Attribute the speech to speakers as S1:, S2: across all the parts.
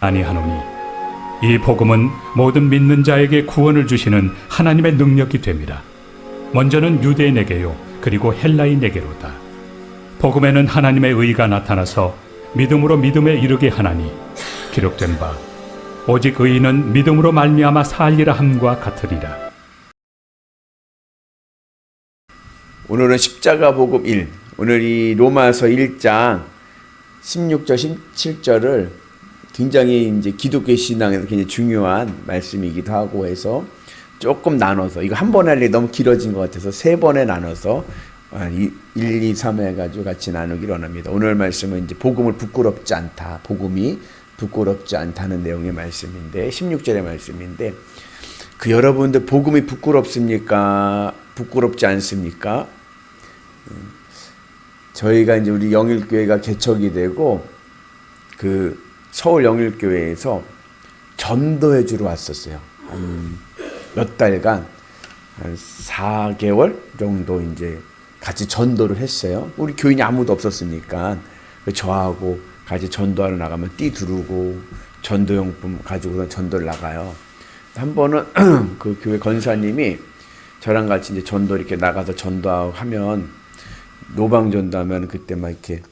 S1: 아니하노니 이 복음은 모든 믿는 자에게 구원을 주시는 하나님의 능력이 됩니다. 먼저는 유대인에게요 그리고 헬라인에게로다. 복음에는 하나님의 의가 나타나서 믿음으로 믿음에 이르게 하나니 기록된 바 오직 의인은 믿음으로 말미암아 살리라 함과 같으리라.
S2: 오늘은 십자가 복음 1. 오늘 이 로마서 1장 16절 17절을 굉장히 이제 기독교 신앙에서 굉장히 중요한 말씀이기도 하고 해서 조금 나눠서 이거 한 번에 하려니 너무 길어진 것 같아서 세 번에 나눠서 한 1, 2, 3 해가지고 같이 나누기로 합니다. 오늘 말씀은 이제 복음을 부끄럽지 않다. 복음이 부끄럽지 않다는 내용의 말씀인데 16절의 말씀인데 그 여러분들 복음이 부끄럽습니까? 부끄럽지 않습니까? 저희가 이제 우리 영일교회가 개척이 되고 그 서울 영일교회에서 전도해 주러 왔었어요. 한몇 달간 한 4개월 정도 이제 같이 전도를 했어요. 우리 교인이 아무도 없었으니까 저하고 같이 전도하러 나가면 띠 두르고 전도용품 가지고 전도를 나가요. 한 번은 그 교회 권사님이 저랑 같이 이제 전도 이렇게 나가서 전도하고 하면 노방 전도하면 그때 막 이렇게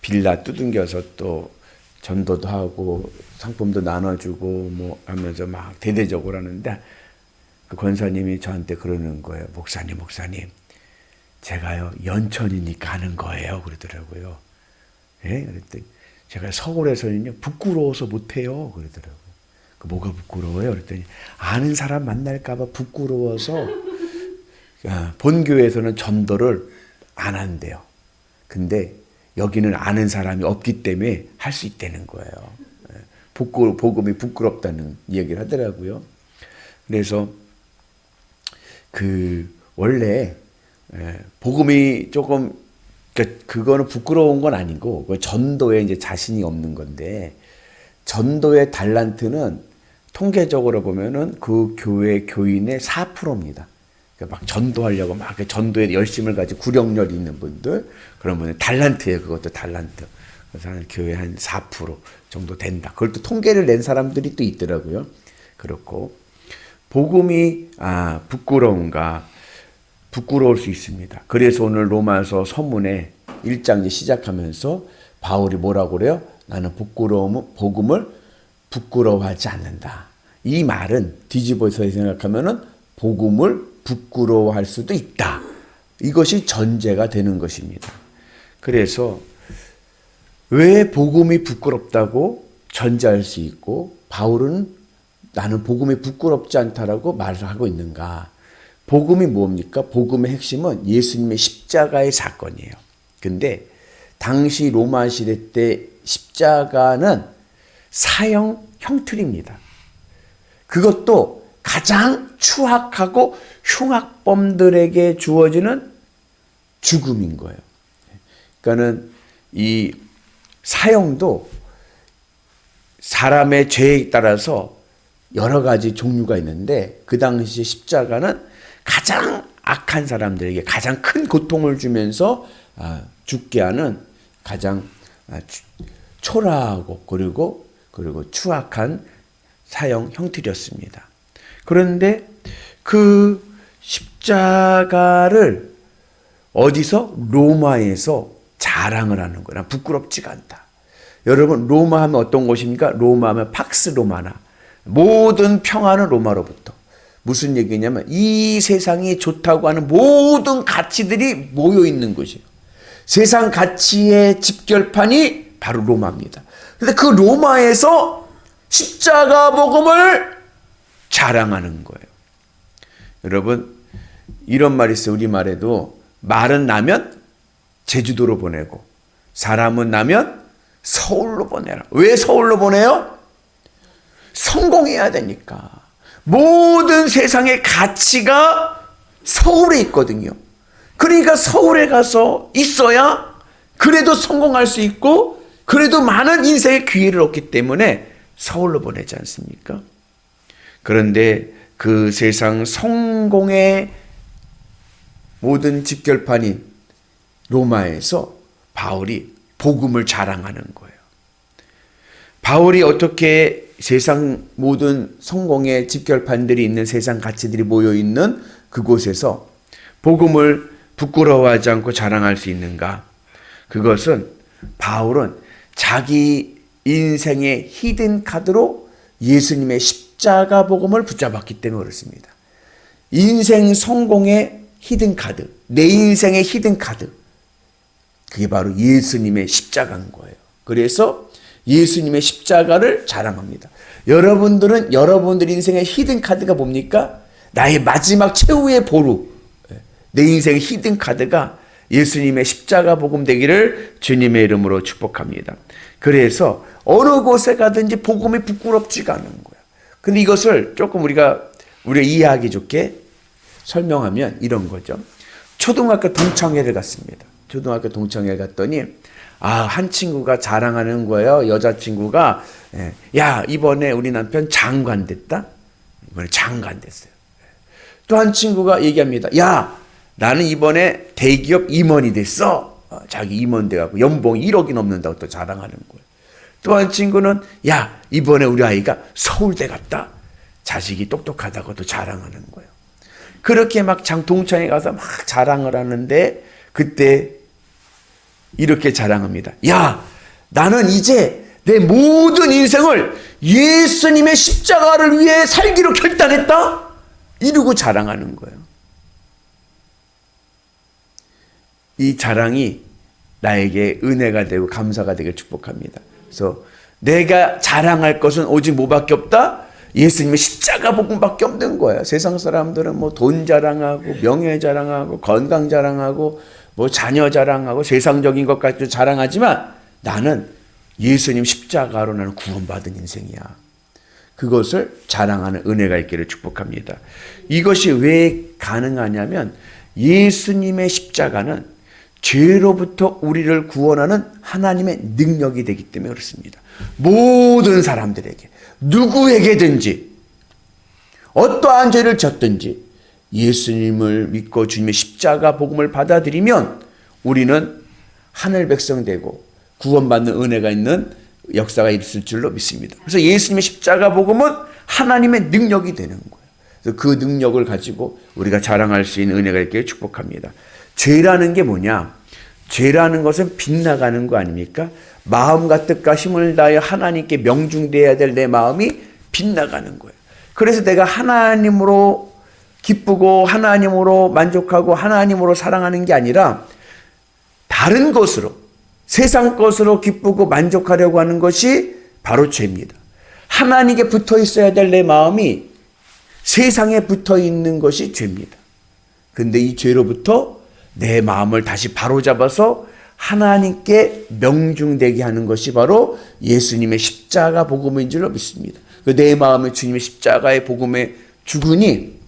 S2: 빌라 두둥겨서 또 전도도 하고 상품도 나눠주고 뭐 하면서 막 대대적으로 하는데 그 권사님이 저한테 그러는 거예요. 목사님, 목사님, 제가요 연천이니까 하는 거예요. 그러더라고요. 예? 그랬더니 제가 서울에서는요 부끄러워서 못해요. 그러더라고요. 그 뭐가 부끄러워요? 그랬더니 아는 사람 만날까봐 부끄러워서 아, 본교에서는 전도를 안 한대요. 근데 여기는 아는 사람이 없기 때문에 할 수 있다는 거예요. 예, 부끄, 복음이 부끄럽다는 얘기를 하더라고요. 그래서 그 원래 예, 복음이 조금 그러니까 그거는 부끄러운 건 아니고 그 전도에 이제 자신이 없는 건데 전도의 달란트는 통계적으로 보면은 그 교회 교인의 4%입니다. 그러니까 막 전도하려고 막 전도에 열심을 가지고 구력력 있는 분들 그런 분들 달란트예요. 그것도 달란트. 그래서 한 교회 한 4% 정도 된다. 그걸 또 통계를 낸 사람들이 또 있더라고요. 그렇고 복음이 아 부끄러운가? 부끄러울 수 있습니다. 그래서 오늘 로마서 서문에 1장 시작하면서 바울이 뭐라고 그래요? 나는 부끄러움 복음을 부끄러워하지 않는다. 이 말은 뒤집어서 생각하면은 복음을 부끄러워할 수도 있다. 이것이 전제가 되는 것입니다. 그래서 왜 복음이 부끄럽다고 전제할 수 있고 바울은 나는 복음이 부끄럽지 않다라고 말을 하고 있는가? 복음이 뭡니까? 복음의 핵심은 예수님의 십자가의 사건이에요. 근데 당시 로마 시대 때 십자가는 사형 형틀입니다. 그것도 가장 추악하고 흉악범들에게 주어지는 죽음인 거예요. 그러니까는 이 사형도 사람의 죄에 따라서 여러 가지 종류가 있는데 그 당시 십자가는 가장 악한 사람들에게 가장 큰 고통을 주면서 아, 죽게 하는 가장 아, 초라하고 그리고 그리고 추악한 사형 형틀이었습니다. 그런데 그 십자가를 어디서 로마에서 자랑을 하는 거나 부끄럽지가 않다. 여러분 로마 하면 어떤 곳입니까? 로마 하면 팍스 로마나 모든 평화는 로마로부터 무슨 얘기냐면 이 세상이 좋다고 하는 모든 가치들이 모여 있는 곳이에요. 세상 가치의 집결판이 바로 로마입니다. 근데 그 로마에서 십자가 복음을 자랑하는 거예요. 여러분 이런 말이 있어요. 우리말에도 말은 나면 제주도로 보내고 사람은 나면 서울로 보내라. 왜 서울로 보내요? 성공해야 되니까. 모든 세상의 가치가 서울에 있거든요. 그러니까 서울에 가서 있어야 그래도 성공할 수 있고 그래도 많은 인생의 기회를 얻기 때문에 서울로 보내지 않습니까? 그런데 그 세상 성공의 모든 집결판인 로마에서 바울이 복음을 자랑하는 거예요. 바울이 어떻게 세상 모든 성공의 집결판들이 있는 세상 가치들이 모여 있는 그곳에서 복음을 부끄러워하지 않고 자랑할 수 있는가? 그것은 바울은 자기 인생의 히든 카드로 예수님의 십 자가 복음을 붙잡았기 때문에 그렇습니다. 인생 성공의 히든 카드, 내 인생의 히든 카드. 그게 바로 예수님의 십자가인 거예요. 그래서 예수님의 십자가를 자랑합니다. 여러분들은 여러분들 인생의 히든 카드가 뭡니까? 나의 마지막 최후의 보루. 내 인생의 히든 카드가 예수님의 십자가 복음 되기를 주님의 이름으로 축복합니다. 그래서 어느 곳에 가든지 복음이 부끄럽지가 않은 거예요. 근데 이것을 조금 우리가 우리가 이해하기 좋게 설명하면 이런 거죠. 초등학교 동창회를 갔습니다. 초등학교 동창회 갔더니 아, 한 친구가 자랑하는 거예요. 여자친구가 예, 야, 이번에 우리 남편 장관 됐다. 이번에 장관 됐어요. 또 한 친구가 얘기합니다. 야, 나는 이번에 대기업 임원이 됐어. 어, 자기 임원 돼갖고 연봉 1억이 넘는다고 또 자랑하는 거예요. 또 한 친구는 야, 이번에 우리 아이가 서울대 갔다. 자식이 똑똑하다고 또 자랑하는 거예요. 그렇게 막 장동창에 가서 막 자랑을 하는데 그때 이렇게 자랑합니다. 야, 나는 이제 내 모든 인생을 예수님의 십자가를 위해 살기로 결단했다. 이러고 자랑하는 거예요. 이 자랑이 나에게 은혜가 되고 감사가 되길 축복합니다. 그래서 내가 자랑할 것은 오직 뭐밖에 없다? 예수님의 십자가 복음밖에 없는 거예요. 세상 사람들은 뭐 돈 자랑하고 명예 자랑하고 건강 자랑하고 뭐 자녀 자랑하고 세상적인 것 가지고 자랑하지만 나는 예수님 십자가로 나는 구원받은 인생이야. 그것을 자랑하는 은혜가 있기를 축복합니다. 이것이 왜 가능하냐면 예수님의 십자가는 죄로부터 우리를 구원하는 하나님의 능력이 되기 때문에 그렇습니다. 모든 사람들에게 누구에게든지 어떠한 죄를 졌든지 예수님을 믿고 주님의 십자가 복음을 받아들이면 우리는 하늘 백성 되고 구원받는 은혜가 있는 역사가 있을 줄로 믿습니다. 그래서 예수님의 십자가 복음은 하나님의 능력이 되는 거예요. 그래서 그 능력을 가지고 우리가 자랑할 수 있는 은혜가 있기를 축복합니다. 죄라는 게 뭐냐? 죄라는 것은 빗나가는 거 아닙니까? 마음과 뜻과 힘을 다해 하나님께 명중돼야 될 내 마음이 빗나가는 거예요. 그래서 내가 하나님으로 기쁘고 하나님으로 만족하고 하나님으로 사랑하는 게 아니라 다른 것으로 세상 것으로 기쁘고 만족하려고 하는 것이 바로 죄입니다. 하나님께 붙어 있어야 될 내 마음이 세상에 붙어 있는 것이 죄입니다. 근데 이 죄로부터 내 마음을 다시 바로잡아서 하나님께 명중되게 하는 것이 바로 예수님의 십자가 복음인 줄로 믿습니다. 그내 마음에 주님의 십자가의 복음에 죽으니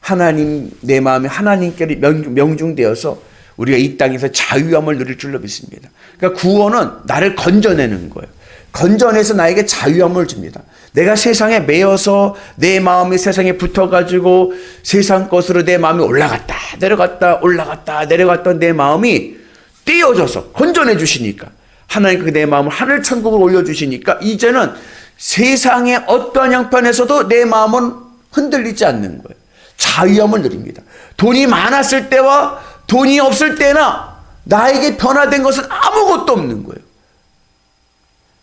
S2: 하나님 내 마음에 하나님께 명중되어서 우리가 이 땅에서 자유함을 누릴 줄로 믿습니다. 그러니까 구원은 나를 건져내는 거예요. 건져내서 나에게 자유함을 줍니다. 내가 세상에 매여서 내 마음이 세상에 붙어가지고 세상 것으로 내 마음이 올라갔다 내려갔다 올라갔다 내려갔던 내 마음이 떼어져서 건져내 주시니까 하나님 내 마음을 하늘 천국으로 올려주시니까 이제는 세상의 어떠한 형편에서도 내 마음은 흔들리지 않는 거예요. 자유함을 누립니다. 돈이 많았을 때와 돈이 없을 때나 나에게 변화된 것은 아무것도 없는 거예요.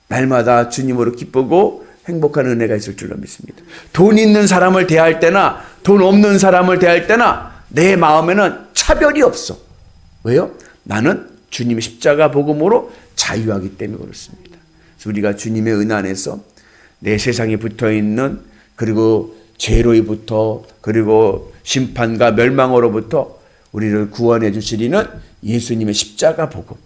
S2: 날마다 주님으로 기쁘고 행복한 은혜가 있을 줄로 믿습니다. 돈 있는 사람을 대할 때나 돈 없는 사람을 대할 때나 내 마음에는 차별이 없어. 왜요? 나는 주님의 십자가 복음으로 자유하기 때문에 그렇습니다. 우리가 주님의 은 안에서 내 세상에 붙어 있는 그리고 죄로부터 그리고 심판과 멸망으로부터 우리를 구원해 주시리는 예수님의 십자가 복음.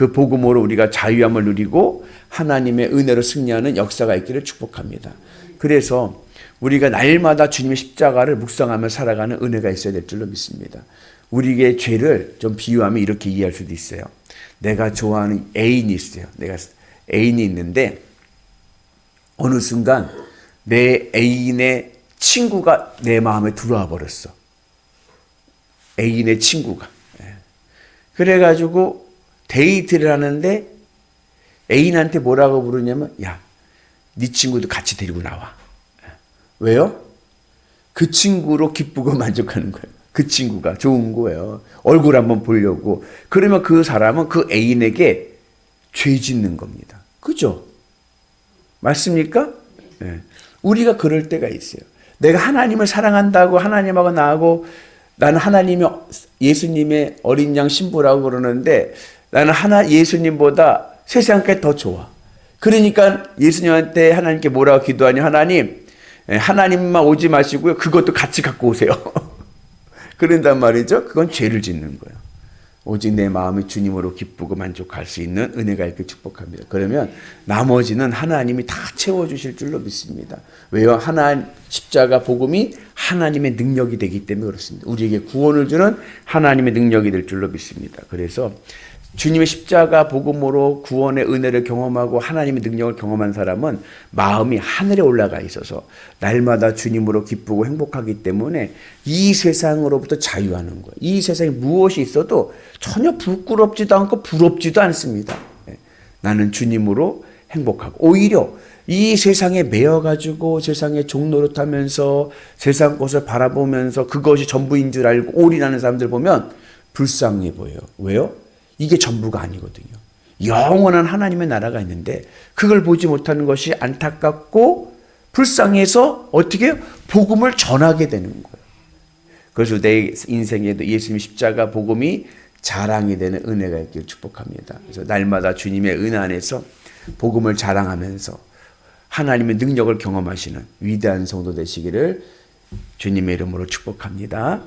S2: 그 복음으로 우리가 자유함을 누리고 하나님의 은혜로 승리하는 역사가 있기를 축복합니다. 그래서 우리가 날마다 주님의 십자가를 묵상하며 살아가는 은혜가 있어야 될 줄로 믿습니다. 우리의 죄를 좀 비유하면 이렇게 이해할 수도 있어요. 내가 좋아하는 애인이 있어요. 내가 애인이 있는데 어느 순간 내 애인의 친구가 내 마음에 들어와 버렸어. 애인의 친구가. 예. 그래가지고 데이트를 하는데 애인한테 뭐라고 부르냐면, 야, 네 친구도 같이 데리고 나와. 왜요? 그 친구로 기쁘고 만족하는 거예요. 그 친구가 좋은 거예요. 얼굴 한번 보려고. 그러면 그 사람은 그 애인에게 죄 짓는 겁니다. 그죠? 맞습니까? 예. 우리가 그럴 때가 있어요. 내가 하나님을 사랑한다고 하나님하고 나하고 나는 하나님의 예수님의 어린 양 신부라고 그러는데 나는 하나 예수님보다 세상께 더 좋아. 그러니까 예수님한테 하나님께 뭐라고 기도하냐? 하나님, 예, 하나님만 오지 마시고요. 그것도 같이 갖고 오세요. 그런단 말이죠. 그건 죄를 짓는 거예요. 오직 내 마음이 주님으로 기쁘고 만족할 수 있는 은혜가 있길 축복합니다. 그러면 나머지는 하나님이 다 채워주실 줄로 믿습니다. 왜요? 하나 십자가 복음이 하나님의 능력이 되기 때문에 그렇습니다. 우리에게 구원을 주는 하나님의 능력이 될 줄로 믿습니다. 그래서 주님의 십자가 복음으로 구원의 은혜를 경험하고 하나님의 능력을 경험한 사람은 마음이 하늘에 올라가 있어서 날마다 주님으로 기쁘고 행복하기 때문에 이 세상으로부터 자유하는 거예요. 이 세상에 무엇이 있어도 전혀 부끄럽지도 않고 부럽지도 않습니다. 예. 나는 주님으로 행복하고 오히려 이 세상에 매여 가지고 세상에 종노릇하면서 세상 것을 바라보면서 그것이 전부인 줄 알고 올인하는 사람들 보면 불쌍해 보여요. 왜요? 이게 전부가 아니거든요. 영원한 하나님의 나라가 있는데 그걸 보지 못하는 것이 안타깝고 불쌍해서 어떻게? 복음을 전하게 되는 거예요. 그래서 내 인생에도 예수님 십자가 복음이 자랑이 되는 은혜가 있기를 축복합니다. 그래서 날마다 주님의 은혜 안에서 복음을 자랑하면서 하나님의 능력을 경험하시는 위대한 성도 되시기를 주님의 이름으로 축복합니다.